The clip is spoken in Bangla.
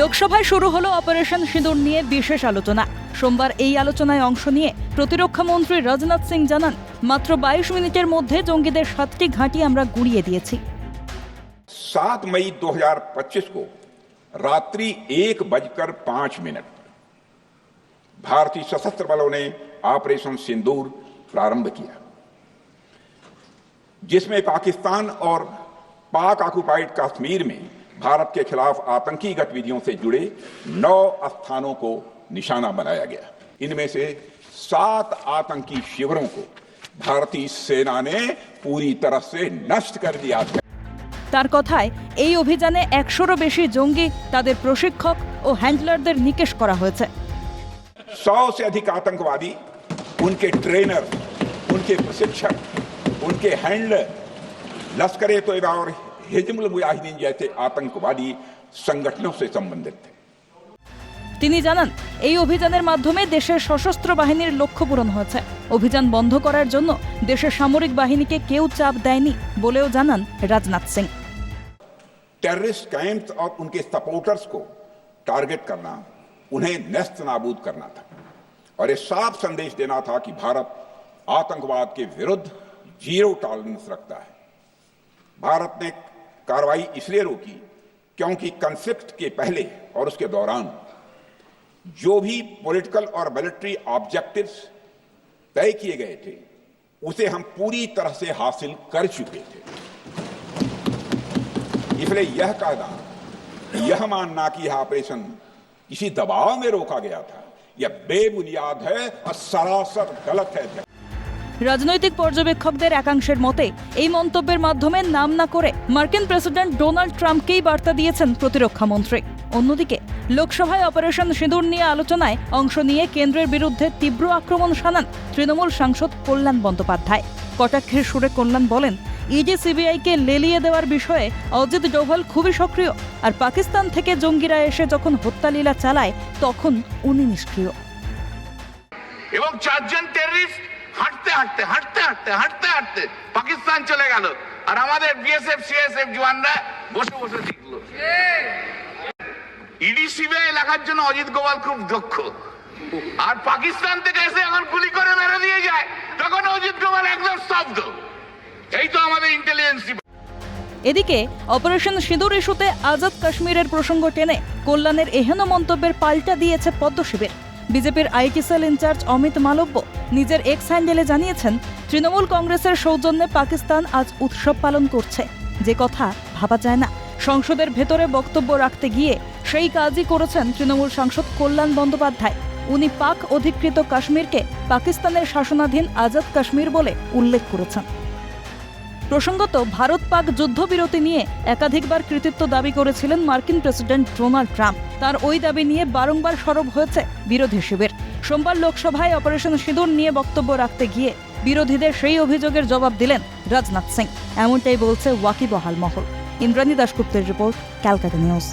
লোকসভায় শুরু হলো অপারেশন সিঁদুর নিয়ে বিশেষ আলোচনা সোমবার এই আলোচনায় অংশ নিয়ে প্রতিরক্ষা মন্ত্রী রাজনাথ সিং জানান মাত্র বাইশ মিনিটের মধ্যে জঙ্গিদের সাতটি ঘাঁটি আমরা গুড়িয়ে দিয়েছি सात मई 2025 को रात्रि एक बजकर पांच मिनट भारतीय सशस्त्र बलों ने ऑपरेशन सिंदूर प्रारंभ किया जिसमें पाकिस्तान और पाक ऑक्युपाइड कश्मीर में भारत के खिलाफ आतंकी गतिविधियों से जुड़े नौ स्थानों को निशाना बनाया गया इनमें से सात आतंकी शिविरों को भारतीय सेना ने पूरी तरह से नष्ट कर दिया था তার কথায় এই অভিযানে একশোরও বেশি জঙ্গি তাদের প্রশিক্ষক ও হ্যান্ডলারদের নিকেশ করা হয়েছে सौ से अधिक आतंकवादी उनके ट्रेनर उनके प्रशिक्षक उनके हैंडलर लश्कर ए तोयबा और हिजमुल मुजाहिदीन जैसे आतंकवादी संगठनों से संबंधित थे তিনি জানান এই অভিযানের মাধ্যমে দেশের সশস্ত্র বাহিনীর লক্ষ্য পূরণ হয়েছে অভিযান বন্ধ করার জন্য দেশের সামরিক বাহিনীকে কেউ চাপ দেয়নি বলেও জানান রাজনাথ সিং टेररिस्ट कैंप्स और उनके सपोर्टर्स को टारगेट करना उन्हें नस्त नाबूद करना था और ये साफ संदेश देना था कि भारत आतंकवाद के विरुद्ध जीरो टॉलरेंस रखता है भारत ने कार्रवाई इसलिए रोकी क्योंकि कंफ्लिक्ट के पहले और उसके दौरान जो भी पॉलिटिकल और मिलिट्री ऑब्जेक्टिव्स तय किए गए थे, उसे हम पूरी तरह से हासिल कर चुके थे। इसलिए यह कहना यह मानना कि यह ऑपरेशन किसी दबाव में रोका गया था, यह बेबुनियाद है और सरासर गलत है। রাজনৈতিক পর্যবেক্ষকদের একাংশের মতে, এই মন্তব্যের মাধ্যমে নাম না করে মার্কিন প্রেসিডেন্ট ডোনাল্ড ট্রাম্পকেই বার্তা দিয়েছেন প্রতিরক্ষা মন্ত্রী। অন্যদিকে, লোকসভায় অপারেশন সিঁদুর নিয়ে আলোচনায় অংশ নিয়ে কেন্দ্রের বিরুদ্ধে তীব্র আক্রমণ শানান তৃণমূল সাংসদ কল্যাণ বন্দ্যোপাধ্যায়। কটাক্ষের সুরে কল্যাণ বলেন, ইডি সিবিআইকে লেলিয়ে দেওয়ার বিষয়ে অজিত ডোভাল খুবই সক্রিয়, আর পাকিস্তান থেকে জঙ্গিরা এসে যখন হত্যালীলা চালায়, তখন উনি নিষ্ক্রিয়। এবং চারজন টেররিস্ট হাঁটতে হাঁটতে হাঁটতে হাঁটতে হাঁটতে হাঁটতে পাকিস্তান চলে গেল। আর আমাদের বিএসএফ সিএসএফ জওয়ানরা বসে বসে দেখল। ইডি, সিবিআই লেখার জন্য অজিত গোপাল খুব দক্ষ। আর পাকিস্তান থেকে এসে এখন গুলি করে মেরে দিয়ে যায়। তখন অজিত গোপাল একদম স্তব্ধ। এই তো আমাদের ইন্টেলিজেন্স এদিকে অপারেশন সিঁদুর ইস্যুতে আজাদ কাশ্মীরের প্রসঙ্গ টেনে কল্যাণের এহেন মন্তব্যের পাল্টা দিয়েছে পদ্ম শিবির বিজেপির IT cell incharge Amit Malviya নিজের এক্স হ্যান্ডেলে জানিয়েছেন, তৃণমূল কংগ্রেসের সৌজন্যে পাকিস্তান আজ উৎসব পালন করছে। যে কথা ভাবা যায় না। সংসদের ভেতরে বক্তব্য রাখতে গিয়ে সেই কাজই করেছেন তৃণমূল সাংসদ কল্যাণ বন্দ্যোপাধ্যায়। উনি পাক অধিকৃত কাশ্মীরকে পাকিস্তানের শাসনাধীন আজাদ কাশ্মীর বলে উল্লেখ করেছেন। প্রসঙ্গত, ভারত পাক যুদ্ধবিরতি নিয়ে একাধিকবার কৃতিত্ব দাবি করেছিলেন মার্কিন প্রেসিডেন্ট ডোনাল্ড ট্রাম্প। তার ওই দাবি নিয়ে বারংবার সরব হয়েছে বিরোধী শিবির। সোমবার লোকসভায় অপারেশন সিঁদুর নিয়ে বক্তব্য রাখতে গিয়ে বিরোধীদের সেই অভিযোগের জবাব দিলেন রাজনাথ সিং। এমনটাই বলছে ওয়াকিবহাল মহল। ইন্দ্রাণী দাশগুপ্তের রিপোর্ট, ক্যালকাটা নিউজ।